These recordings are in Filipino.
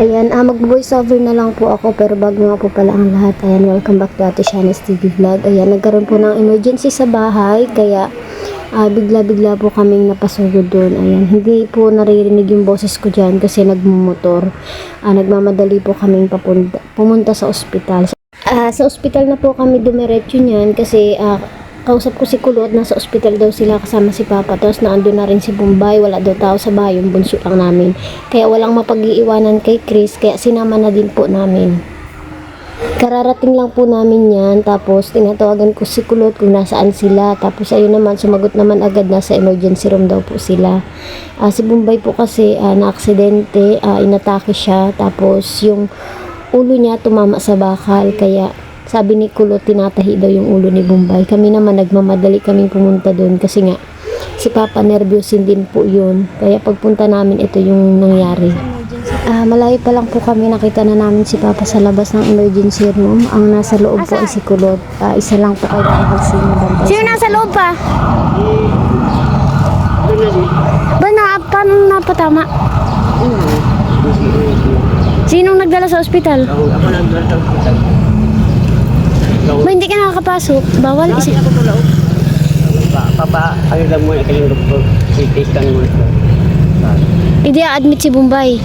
Ayan, ah, mag-voice over na lang po ako pero bago nga po pala ang lahat, ayan, welcome back to Ate Shani's TV Vlog. Ayan, nagkaroon po ng emergency sa bahay, kaya ah, bigla-bigla po kaming napasugod doon. Ayan, hindi po naririnig yung boses ko dyan kasi nagmumotor. Ah, nagmamadali po kaming papunta, pumunta sa ospital. Ah, sa ospital na po kami dumiretso niyan kasi ah, kausap ko si Kulot, nasa ospital daw sila kasama si Papa. Tapos naandun na rin si Bombay, wala daw tao sa bahay, yung bunso lang namin. Kaya walang mapag-iiwanan kay Chris, kaya sinama na din po namin. Kararating lang po namin yan, tapos tinatawagan ko si Kulot kung nasaan sila. Tapos ayun naman, sumagot naman agad na sa emergency room daw po sila. Ah, si Bombay po kasi ah, na-aksidente, ah, inatake siya, tapos yung ulo niya tumama sa bakal, kaya sabi ni Kulot, tinatahi daw yung ulo ni Bombay. Kami naman nagmamadali kaming pumunta doon kasi nga si Papa nervyosin din po yun. Kaya pagpunta namin, ito yung nangyari. Ah, malayo pa lang po kami, nakita na namin si Papa sa labas ng emergency room. Ang nasa loob po ay si Kulot. Ah, isa lang po kayo nakakasino bantay. Sino nasa loob pa? Ba na, paano napatama? Sinong nagdala sa ospital? Ako, nagdala sa hospital. Ba hindi ka nakakapasok? Bawal Kasi isi. ako. Pa, papa, ano lang muna kayong doktor. CT scan muna ko. Hindi admit si Bombay.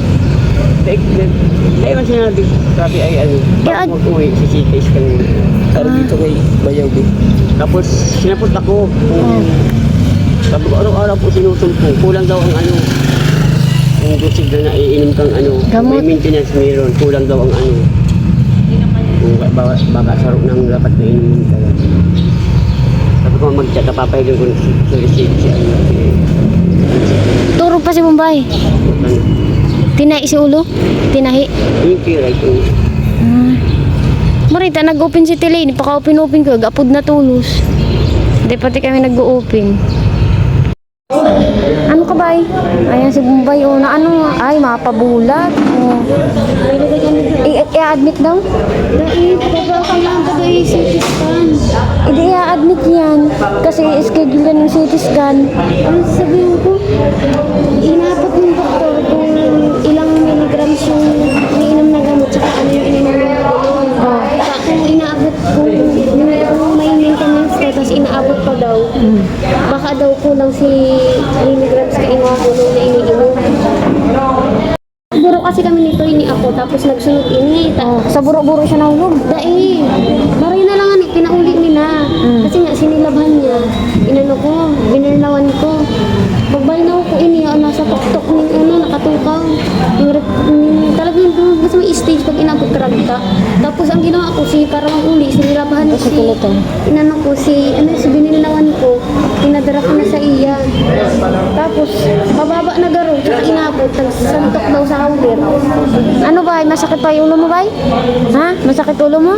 Siya na sabi ay ano, Yeah, bago mag-uwi, si CT scan muna. Pero dito kay Bayaw din. Tapos sinapot ako. Oh. Sabi ko, araw-araw po sinusumpo. Kulang daw ang ano, yung dosage na naiinom kang ano, Gamot. may maintenance meron. Kulang daw ang ano. Kung baka, baka sarap ng dapat na inumin ka. Sabi ko, mag-chat ka papayagin ko si si receipt si ano. Turog pa si Bombay. ano, Tinahi si ulo? Tinahi. Yung kira ito. Ah. Marita, nag-open si Tele. Paka-open-open ko. Gapod na tulos. Hindi pati kami nag-open. Ano ka ba Ayan si Bombay. Oh, na ano? Ay, mapabulat. Oh. I-admit daw? Dahil, baba ka lang ka yung CT scan? Hindi i-admit yan. Kasi schedule ng CT scan. Ang sabihin ko, inapat ng doktor kung ilang milligrams yung iniinom na gamot tsaka ano yung ininom na gamot. Oh. Kung inaabot, kung, kung may maintenance ka, tapos inaabot pa daw, baka daw kulang si milligrams ka iniinom na iniinom. Kasi kami nito ini ako, tapos nagsunod ini. Oh. Ta- Sa buro-buro siya nahulog. Dai, maray na lang ani pinauli nila. Kasi nga sinilabhan niya. Inano ko, binirnawan ko. Pagbalnaw ko ini ah, nasa tuktok ng ano nakatukaw. Yung, yung talagang doon kasi may stage pag inabot karagta. Tapos ang ginawa ko si para uli, sinilabhan ko si oh. inano ko si ano si binilnawan ko. Tinadara ko na sa iya. Tapos mababa na garo, tsaka inabot, nagsantok daw sa hawlir. Ano ba? Masakit pa yung ulo mo ba? Ha? Masakit ulo mo?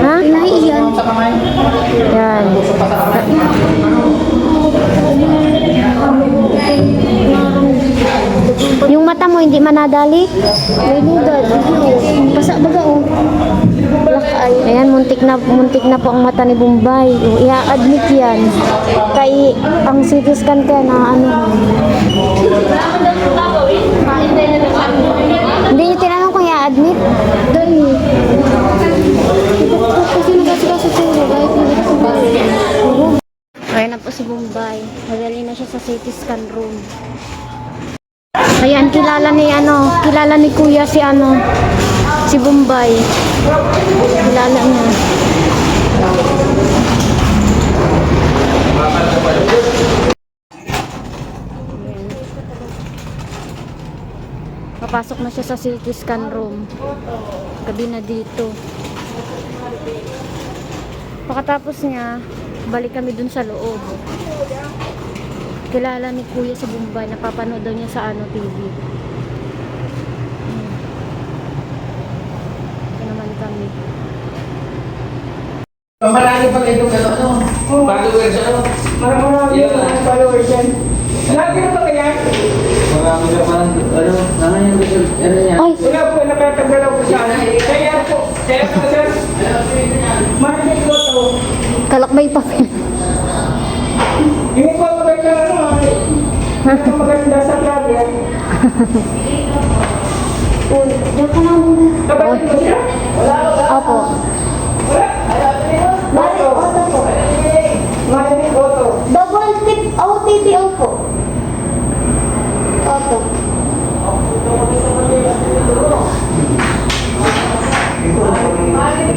Ha? Pinahiyan. Yan. Yung mata mo hindi manadali? May lugad. Pasa baga oh. Black eye. Ayan, muntik na, muntik na po ang mata ni Bombay. O, I-admit yan. Kay, ang CT scan ka na ano. Hindi niyo tinanong kung i-admit? Kasi kahit hindi ko ba. Ayan na po si Bombay. Nadali na siya sa CT scan room. Ayan, kilala ni ano, kilala ni Kuya si ano, si Bombay. Kilala niya. Papasok na siya sa CT scan room. Gabi na dito. Pagkatapos niya, balik kami dun sa loob. Kilala ni Kuya sa Bombay, napapanood daw niya sa ano TV. Hmm. Ito naman kami. Marami kayo ano, ano, followers, ano? Marami mga followers yan. Lagi na ba kaya? Marami na pa, ano, ano yung result, ano yan? Ay! Wala po, nakatagalaw ko sa ano. Kaya po, kaya po, sir. Market ko to. Kalakbay pa. Hindi po maganda, ano. Hindi po maganda sa vlog yan. Uy, diyan ka lang muna. Kapatid mo siya? Opo. OTPO po. Auto. Marinig.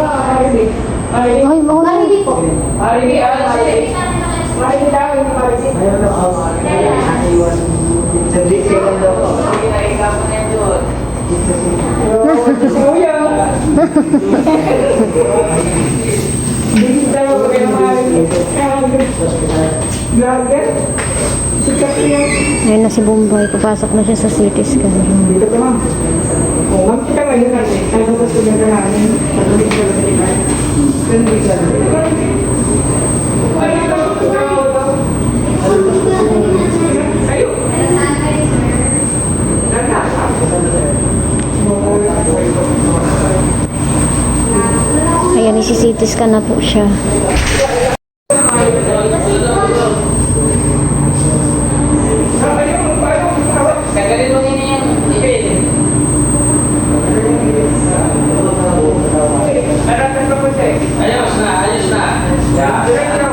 Marinig. Ay, mahuli. Marinig po. Marinig. ah, Marinig. Marinig daw yung marinig. Ayun Vlogger. Sikat. Ayun na si Bombay. Papasok na siya sa city scan. Dito ka ma'am. Oh, ma'am, kita ngayon natin. Tayo ba sila na namin? Patuloy na sila. Sandali ka. Ayan, scan na po siya. Tagalin mo nila yan. Ipin. Ayos na, ayos na. Diretso.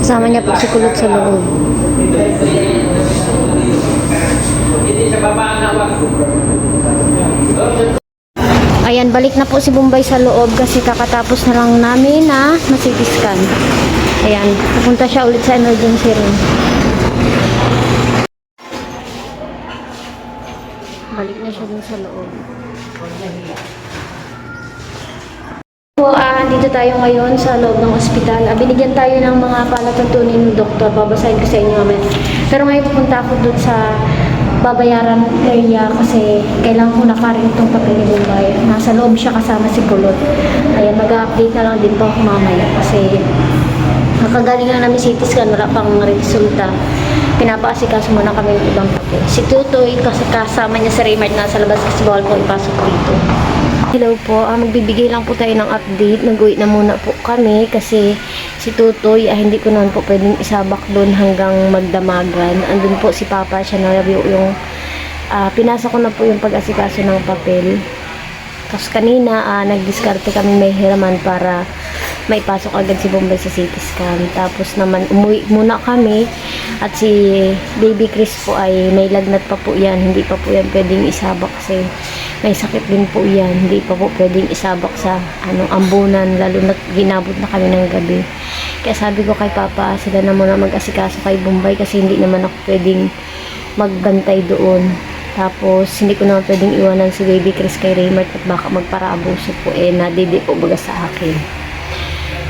Kasama niya po si Kulot sa loob. Hindi sa baba na wag. Ayan, balik na po si Bombay sa loob kasi kakatapos na lang namin na ma-CT scan. Ayan, pupunta siya ulit sa emergency room. Balik na siya dun sa loob. Po, ah, dito tayo ngayon sa loob ng ospital. Ah, binigyan tayo ng mga palatuntunin ng doktor. Babasahin ko sa inyo mamaya. Pero ngayon pupunta ako dun sa babayaran area kasi kailangan ko nakarin itong papel ni Bombay. Nasa loob siya kasama si Kulot. Ayan, mag-update na lang din po ako mamaya kasi Nakagaling lang namin CT scan, wala pang resulta. Pinapaasikaso muna kami ng ibang papel. Si Tutoy, kasi kasama niya si Raymart nasa labas kasi bawal po ipasok dito. Hello po, ah, magbibigay lang po tayo ng update. Nag-uwi na muna po kami kasi si Tutoy, ah, hindi ko naman po pwedeng isabak doon hanggang magdamagan. Andun po si Papa, siya na yung, ah, pinasa ko na po yung pag-asikaso ng papel. Tapos kanina, ah, nagdiskarte kami may hiraman para maipasok agad si Bombay sa CT scan. Tapos naman, umuwi muna kami at si Baby Chris po ay may lagnat pa po yan. Hindi pa po yan pwedeng isabak kasi may sakit din po yan. Hindi pa po pwedeng isabak sa anong ambunan, lalo na ginabot na kami ng gabi. Kaya sabi ko kay Papa, sila na muna mag-asikaso kay Bombay kasi hindi naman ako pwedeng magbantay doon. Tapos, hindi ko naman pwedeng iwanan si Baby Chris kay Raymart at baka magpara-abuso po eh, nadidi po baga sa akin.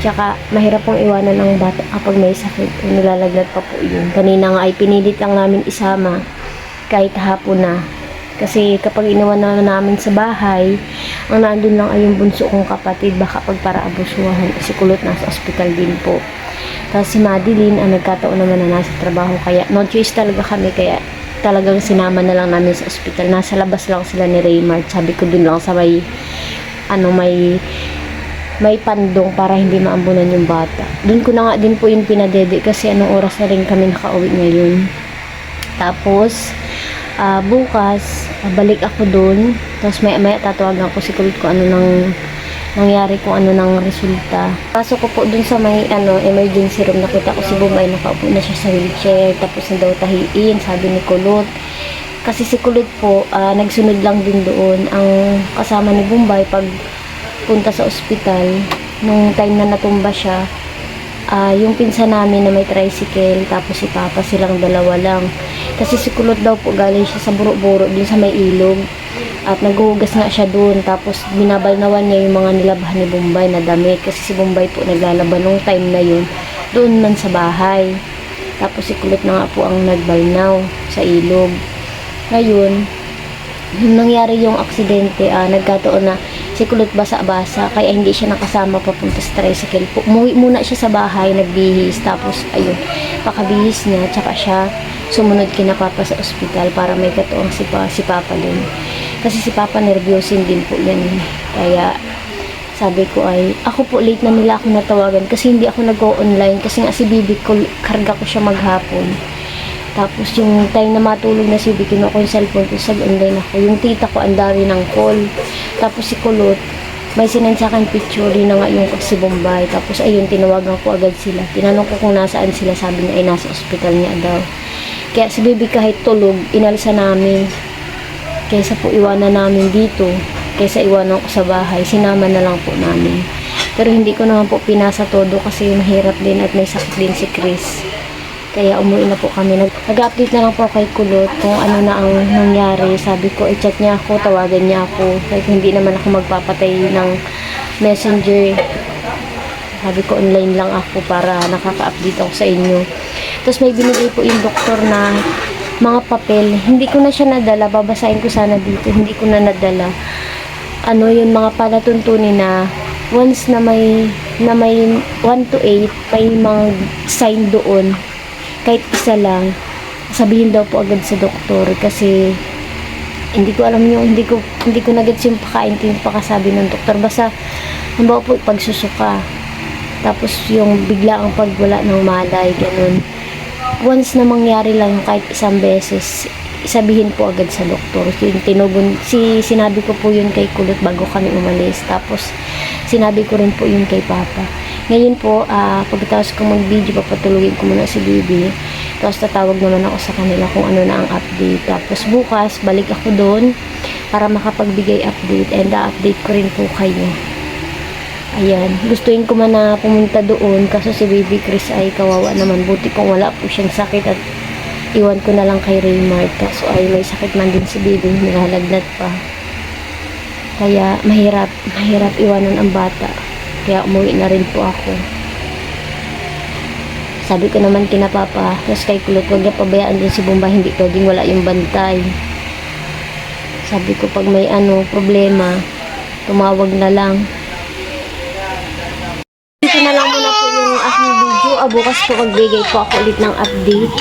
Tsaka, mahirap pong iwanan ng bata kapag may sakit. Nilalagnat pa po yun. Kanina nga ay pinilit lang namin isama kahit hapon na. Kasi kapag iniwan na namin sa bahay, ang nandun lang ay yung bunso kong kapatid, baka pagpara abusuhan. Si Kulot nasa ospital din po. Tapos si Madeline, ang nagkataon naman na nasa trabaho. Kaya no choice talaga kami. Kaya talagang sinama na lang namin sa ospital. Nasa labas lang sila ni Raymart. Sabi ko dun lang sa may, ano, may, may pandong para hindi maambunan yung bata. Doon ko na nga din po yung pinadede kasi anong oras na rin kami nakauwi ngayon. Tapos, ah, bukas, ah, balik ako doon. Tapos maya maya tatawagan ko si Kulot kung ano nang nangyari kung ano nang resulta. Pasok ko po dun sa may ano, emergency room, nakita ko si Bumay, nakaupo na siya sa wheelchair, tapos na daw tahiin, sabi ni Kulot. Kasi si Kulot po, ah, nagsunod lang din doon. Ang kasama ni Bombay pag punta sa ospital, nung time na natumba siya, ah yung pinsan namin na may tricycle, tapos si Papa silang dalawa lang. Kasi si Kulot daw po galing siya sa buro-buro dun sa may ilog. At naghuhugas nga siya doon. Tapos binabalnawan niya yung mga nilabhan ni Bombay na damit. Kasi si Bombay po naglalaban nung time na yun. Doon man sa bahay. Tapos si Kulot na nga po ang nagbalnaw sa ilog. Ngayon, nung nangyari yung aksidente, ah, nagkataon na si Kulot basa-basa, kaya hindi siya nakasama papunta sa tricycle po. Umuwi muna siya sa bahay, nagbihis, tapos ayun, pakabihis niya, tsaka siya sumunod kina Papa sa ospital para may katuwang si, pa, si Papa din. Kasi si Papa nervyosin din po yan. Kaya sabi ko ay, ako po late na nila ako natawagan kasi hindi ako nag-go online kasi nga si Bibi ko, karga ko siya maghapon. Tapos yung time na matulog na si Vicky, kinuha ko yung cellphone ko, sag-online ako. Yung tita ko, ang dami ng call. Tapos si Kulot, may sinend sa akin picture din na nga yung si Bombay. Tapos ayun, tinawagan ko agad sila. Tinanong ko kung nasaan sila, sabi niya ay nasa ospital niya daw. Kaya si Bibi kahit tulog, inalsa namin. Kaysa po iwanan namin dito, kaysa iwanan ko sa bahay, sinama na lang po namin. Pero hindi ko naman po pinasa todo kasi mahirap din at may sakit din si Chris. Kaya umuwi na po kami. Nag- Nag-update na lang po kay Kulot kung ano na ang nangyari. Sabi ko, i-chat niya ako, tawagan niya ako. Kahit hindi naman ako magpapatay ng messenger. Sabi ko, online lang ako para nakaka-update ako sa inyo. Tapos may binigay po yung doktor na mga papel. Hindi ko na siya nadala. Babasahin ko sana dito. Hindi ko na nadala. Ano yung mga palatuntunin na once na may na may 1 to 8 may mga sign doon kahit isa lang sabihin daw po agad sa doktor kasi hindi ko alam yung hindi ko hindi ko nagets yung pakaintindi pakasabi ng doktor. Basta halimbawa po pagsusuka tapos yung bigla ang pagwala ng malay ganun. Once na mangyari lang kahit isang beses sabihin po agad sa doktor yung tinugon si sinabi ko po yun kay Kulot bago kami umalis tapos sinabi ko rin po yun kay Papa ngayon po, ah, pagkatapos ko mag-video, papatulugin ko muna si Bibi. Tapos tatawag naman ako sa kanila kung ano na ang update. Tapos bukas, balik ako doon para makapagbigay update and update ko rin po kayo. Ayan, gustuin ko man na pumunta doon kaso si Baby Chris ay kawawa naman. Buti kung wala po siyang sakit at iwan ko na lang kay Raymart. Kaso ay may sakit man din si Baby, nilalagnat pa. Kaya mahirap, mahirap iwanan ang bata. Kaya umuwi na rin po ako. Sabi ko naman kina Papa, tapos kay Kulot, huwag niya pabayaan din si Bumba, hindi pwedeng wala yung bantay. Sabi ko, pag may ano, problema, tumawag na lang. Dito na lang muna po yung aking video. Ah, bukas po magbigay po ako ulit ng update.